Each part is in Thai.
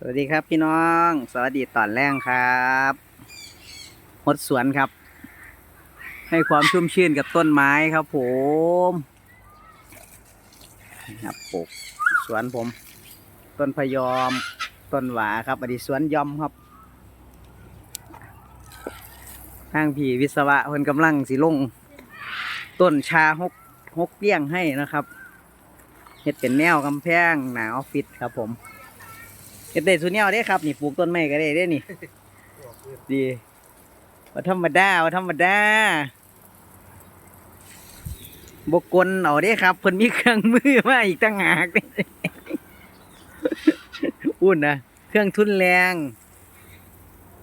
สวัสดีครับพี่น้อง สวัสดีตอนแรกครับหดสวนครับ ให้ความชุ่มชื่นกับต้นไม้ครับผมนี่ครับปลูกสวนผม ต้นพยอม ต้นหวาครับอดีตสวนยอมครับทางพี่วิศวะเพิ่นกำลังสิลง ต้นชาหกหกเลี้ยงให้นะครับเฮ็ดเป็นแนวกำแพงหนาออฟฟิศครับผม เก็บได้สุดแนวได้ครับนี่ปลูกต้นไม้ก็ได้ได้นี่ ดีว่าธรรมดาว่าธรรมดาบกลเอาได้ครับเพิ่นมีเครื่องมือมาอีกตั้งหากอุ่นนะเครื่องทุนแรง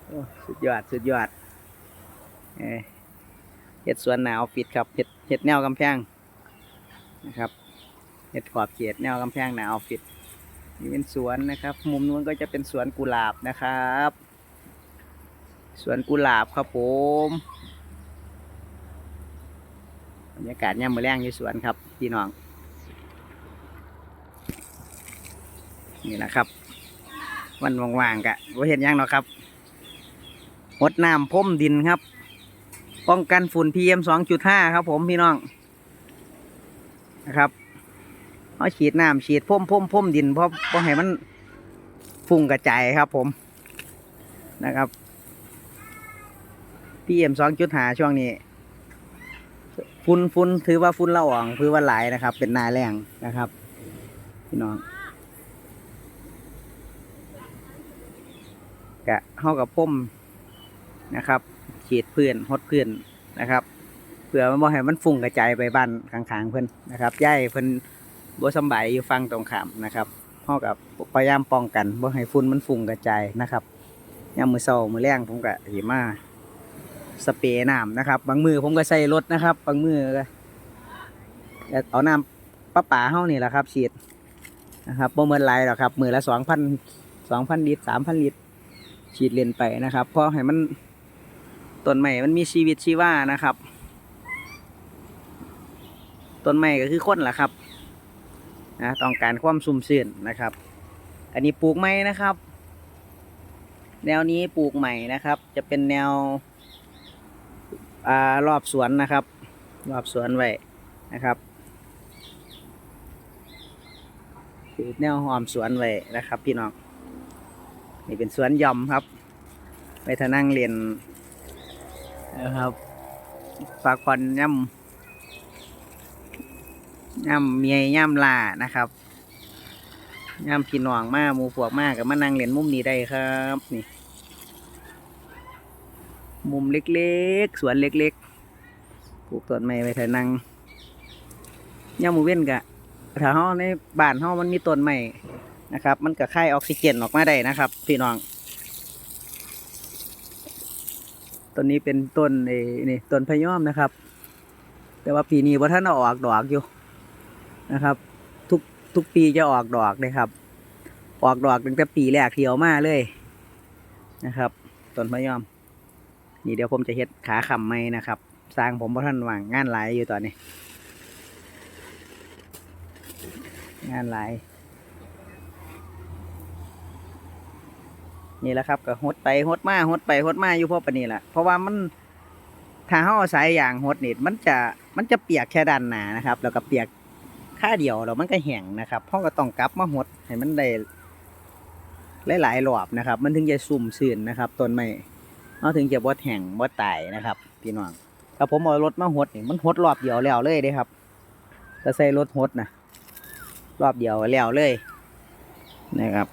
โอ้สุดยอดสุดยอดเอ้ยเห็ดสวนหนาวปิดครับเห็ดเห็ดแนวกำแพงนะครับเห็ดขอบเขตแนวกำแพงหนาวปิด นี่เป็นสวนนะครับ มุมนู้นก็จะเป็นสวนกุหลาบนะครับ สวนกุหลาบครับผมบรรยากาศย่ำมือแรงอยู่สวนครับพี่น้อง นี่แหละครับ วันว่างๆกะว่าเห็นยังเนาะครับหดน้ำพ่มดินครับ ป้องกันฝุ่น PM 2.5ครับผมพี่น้องนะครับ เอาฉีดน้ำฉีดพ่มพ่มพ่มดินเพราะเพราะให้มันฟุ้งกระจายครับผมนะครับพี่เอ็มสองจุดหาช่วงนี้ฝุ่นฝุ่นถือว่าฝุ่นละอองถือว่าหลายนะครับ เป็นนาแรงนะครับพี่น้องกะเข้ากับพ่มนะครับฉีดเพื้นหดพื้นนะครับเพื่อมันบ่ให้มันฟุ้งกระจายไปบ้านข้างๆเพิ่อนนะครับย่ายเพิ่อน บ่สบายอยู่ฟังตรงข้ามนะครับเฮากับพยายามป้องกันบ่ให้ฝุ่นมันฟุ้งกระจายนะครับยามมือเช้ามือแลงผมก็สิมาสเปรย์น้ำนะครับ บางมือผมก็ใส่รถนะครับ บางมือก็เอาน้ำประปาเฮานี่แหละครับฉีดนะครับบ่เหมือนหลายหรอกครับ มือละ2,000 2,000ลิตร3,000ลิตรฉีดเล่นไปนะครับเพราะให้มันต้นไม้มันมีชีวิตชีวานะครับต้นไม้ก็คือคนแหละครับ นะต้องการความสุ่มเสื่นนะครับ อันนี้ปลูกใหม่นะครับ แนวนี้ปลูกใหม่นะครับ จะเป็นแนวอรอบสวนนะครับ รอบสวนไว้นะครับคือแนวหอมสวนไว้นะครับ พี่น้องนี่เป็นสวนย่อมครับไปทานั่งเรียนนะครับฝากผ่อนย่ำ ย่ำเมียย่ำลานะครับย่ำพี่น้องมาหมูพวกมากกับมานั่งเล่นมุมนี้ได้ครับนี่ มุมเล็กๆ สวนเล็กๆปลูกต้นไม้ไว้ถ่ายนั่งย่ำหมูเว้นกะถ้าเฮาในบ้านเฮามันมีต้นไม้นะครับ มันก็คายออกซิเจนออกมาได้นะครับ พี่น้องต้นนี้เป็นต้นเอ้นี่ต้นพยอมนะครับ แต่ว่าปีนี้ว่าท่านออกดอกอยู่ นะครับ ทุกทุกปีจะออกดอกนะครับ ออกดอกตั้งแต่ปีแรกเที่เอามาเลยนะครับต้นพะยอม นี่เดี๋ยวผมจะเฮ็ดขาขำไม้นะครับ สร้างผมเพราะท่านว่างงานหลายอยู่ตอนนี้ งานหลายนี่แหละครับก็หดไปหดมาหดไปหดมาอยู่เพราะปนนี้แหละเพราะว่ามันถ้าเขาอาสายยางหดนี่มันจะมันจะเปียกแค่ด้านหนานะครับ แล้วก็เปียก ค่าเดียวแล้วมันก็แห้งนะครับพ่อก็ต้องกลับมาหดให้มันได้หลายๆรอบนะครับ มันถึงจะสุ่มซื่นนะครับต้นไม้เอาถึงจะบ่แห้งบ่ตายนะครับพี่น้องถ้าผมเอารถมาหดนี่มันหดรอบเดียวแล้วเลยเด้ครับถ้าใส่รถหดนะรอบเดียวแล้วเลยนะครับ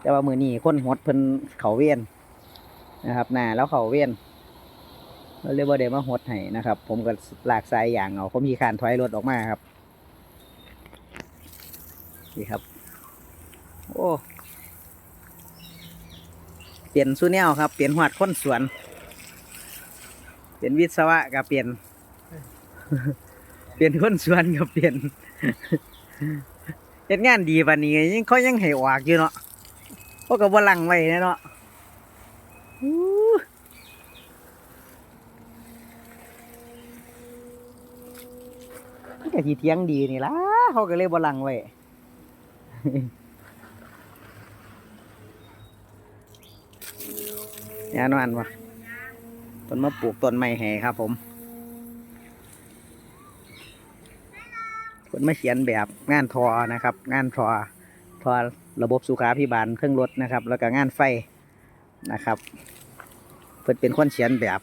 แต่ว่ามือนี้คนหดเพิ่นเขาเวียนนะครับหน้าแล้วเขาเวียนเราเรียกว่าเดมาหดให้นะครับ ผมก็หลากสายยางเอาผมมีคานถอยรถออกมาครับ นี่ครับ โอ้เปลี่ยนสุแนวครับ เปลี่ยนหวัดค้นสวน เปลี่ยนวิศวะกับเปลี่ยน เปลี่ยนค้นสวนกับเปลี่ยนเฮ็ดงานดีปานนี้ยังเขายังให้ออกอยู่เนาะเพราะกับว่าลังไว้เนาะก็สิเทียงดีนี่ล่ะเขาก็เลยบ่ลังไว้ ยานอนวะต้นมะปลูกต้นไม้แห่ครับผมคนมาเขียนแบบงานทอนะครับ งานทอทอระบบสุขาพิบาลเครื่องรถนะครับ แล้วก็งานไฟนะครับ เพิ่นเป็นคนเขียนแบบ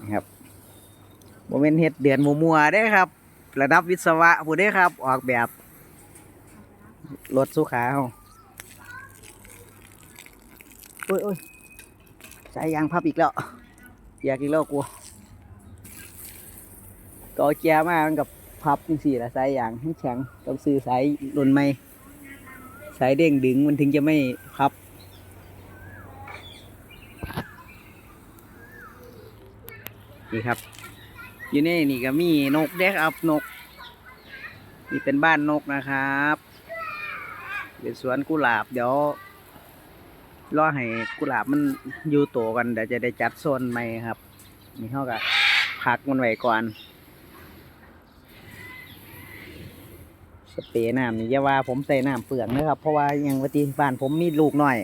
นะครับโมเมนต์เฮ็ดเดือนมัวๆได้ครับ ระดับวิศวะผู้ได้ครับ ออกแบบ รถสุขาเฮาโอ้ยโอ้ยสายยางพับอีกแล้ว อยากอีกแล้วกูก็เอาแกมามันกับพับจังสี่ละสายยางให้แข็งต้องซื้อสายรุ่นใหม่สายเด้งดึงมันถึงจะไม่พับนี่ครับ อยู่นี่นี่ก็มีนกเด็กครับนก นี่เป็นบ้านนกนะครับ เป็นสวนกุหลาบ เดี๋ยวรอให้กุหลาบมันอยู่โตกันเดี๋ยวจะได้จัดโซนใหม่ครับนี่เขาก็พักมันไว้ก่อนสเปรย์น้ำนี่อย่าว่าผมใส่น้ำเปลืองนะครับ เพราะว่าย่างวันที่บ้านผมมีลูกหน่อย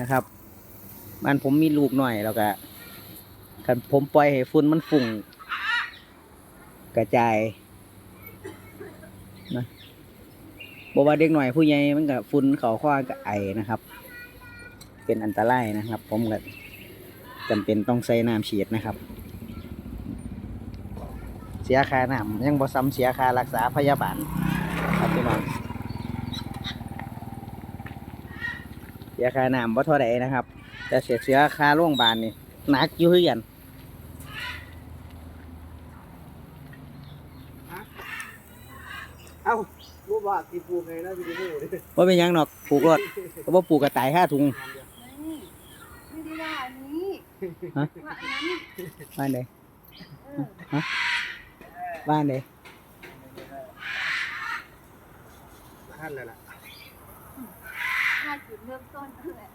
นะครับบ้านผมมีลูกหน่อยแล้วก็คันผมปล่อยให้ฝุ่นมันฝุ่งกระจายนะ บอกว่าเด็กหน่อยผู้ใหญ่มันกับฝุ่นเขาข้อกับไอนะครับ เป็นอันตรายนะครับ ผมก็จำเป็นต้องใส่น้ำฉีดนะครับ เสียค่าน้ำยังบ่ซ้ำเสียค่ารักษาพยาบาลครับพี่น้องเสียค่าน้ำบ่เท่าใดนะครับ แต่เสียเสียค่าโรงพยาบาลนี่หนักอยู่คือกัน เอ้า รู้ว่าตีปูไงนะพี่ดูดิว่าเป็นหยังหนอกปลูกรถก็บ่ปลูกกระต่ายห้าถุงไม่ไม่ได้ว่าอันนี้ฮะว่าอันนั้นบ้านใดเออบ้านใดขั้นเลยล่ะถ้าจุดเริ่มต้นนั่นแหละ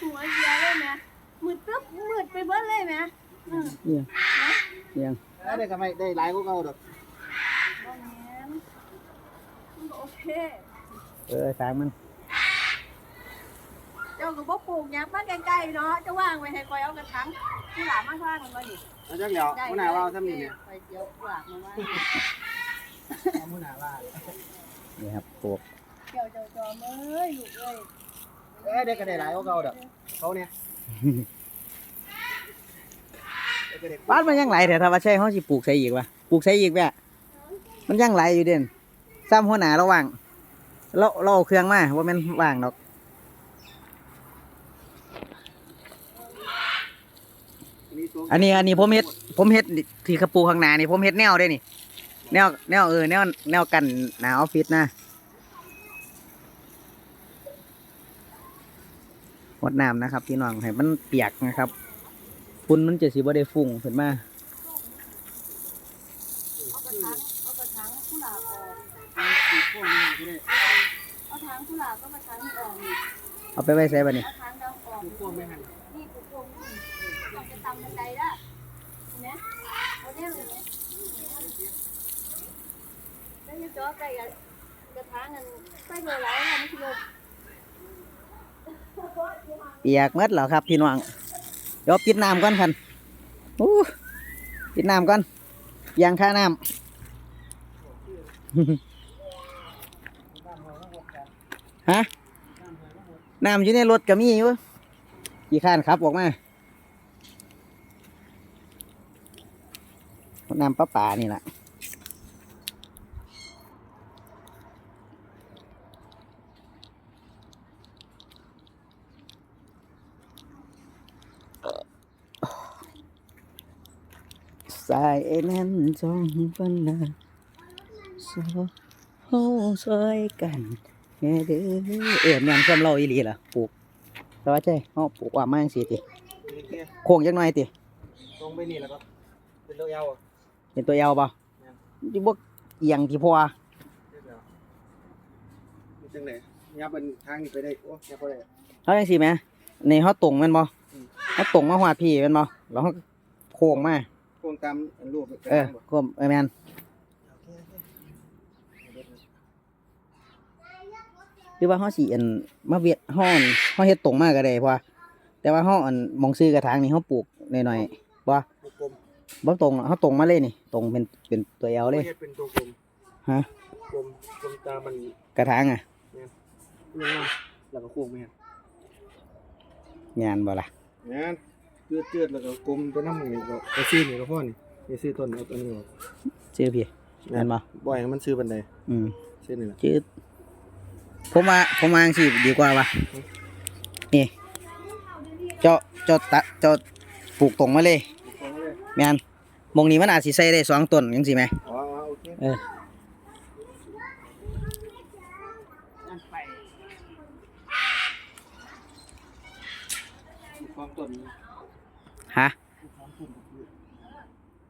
หัวเดียวเลยนะมืดตึ๊บมืดไปเบิดเลยนะเออเนี่ยยังได้ก็ไม่ได้หลายก็เก่าดอก บ่แม่นมันก็โอ เค เออสางมัน เจ้าก็บ่ปลูกหยังมาใกล้ๆเนาะเจะว่างไว้ให้คอยเอากระถางที่หลามาข้างมันบ่นี่แล้วจังเดี๋ยวผู้นาว่าทำนี่เนี่ยไปเดี๋ยวหลากมาไว้ผู้นาว่านี่ครับปลูกเกี่ยวเจ้าจอมเอ้ยลูกเอ้ยเอ้ยได้ก็ได้หลายก็เก่าดอกเขาเนี่ยบ้านมันยังไหลแต่ถ้าว่าใช่เขาสิปลูกใส่อีกวะปลูกใส่อีกแม่มันยังไหลอยู่เด่น ซ้ำหัวหนาเราว่างเราเราเอาเครื่องมาว่ามันว่างดอกอันนี้อันนี้ผมเฮ็ดผมเฮ็ดที่กระปูข้างหน้านี่ผมเฮ็ดแนวได้นี่ แนวแนวเออแนวแนวกันหนาออฟฟิศนะหดน้ำนะครับพี่น้องให้มันเปียกนะครับฝุ่นมันจะสิบ่ได้ฟุ้งขึ้นมากระถางเอากระถางกุหลาบออก ตีพวกนี้ก็ได้เอาถางกุหลาบก็กระถางนี่ออกนี่เอาไปไว้ใส่บัดนี้เอาถางดำออกตีพวกไม่หันนี่ปลูกพวงนี่ต้องจะตำบันไดละเห็นไหมเอาเนี่ยเลยเนี่ยแล้วยังจ่อไก่อะกระถางอันใส่เบอร์ไรอะมันคือเปียกหมดแล้วครับพี่น้องเดี๋ยวปิดน้ำก่อนคันอู้ปิดน้ำก่อนยางค่าน้ำ ฮะน้ำอยู่ในรถก็มีอยู่กี่ข้านครับออกมาน้ำประปานี่แหละสายแน่นจองปันนาสองเฮาซอยกัน เด้อเอ็มยังซ้ำเราอีหลีล่ะปลูกแต่ว่าใจเฮาปลูกว่ามาจังสิติเนี่ยโค้งจักหน่อยติตรงไปนี่แล้วก็เป็นเลือยาวอะเป็นตัวยาวเปล่าที่บวกเอียงที่พอจังไหนยับเป็นทางนี้ไปได้โอ้ยับไปได้เขาจังสิไหมในเขาตรงแมันบ่อืมเขาตรงมาหัวพี่แมันบ่แล้วเขาโค้งมาโครงตามรูปเออโค้งเออแมน หรือว่าเฮาสิอันมาเวียดเฮาอันเฮาเฮ็ดตรงมาก็ได้เพราะว่าแต่ว่าเฮาอันมองซื้อกระถางนี่เฮาปลูกหน่อยๆบ่กลมบ่ตรงหรอกเฮาตรงมาเลยนี่ ตรงเป็นเป็นตัว L เลยเฮ็ดเป็นตัวกลมฮะกลมกลมตามันกระถางอะยังไงแล้วก็โค้งไปเห็นงานบ่ล่ะงานเจือดเจือดแล้วก็กลมตัวน้ำนี่ก็ไปซื้อนี่ก็พ่อนี่ไปซื้อต้นเอาต้นนี้ออกชื่อพี่งานบ่บ่อยให้มันซื้อบันไดอืมซื้อนี่แหละชื่อ ผมว่าผมว่าจังซี่ดีกว่าว่ะนี่เจ้าเจ้าตัดเจ้าปลูกตรงมาเลยฟังเลยแม่นหมองนี้มันอาจสิใส่ได้สองต้นจังซี่แหมอ๋อโอเคเออ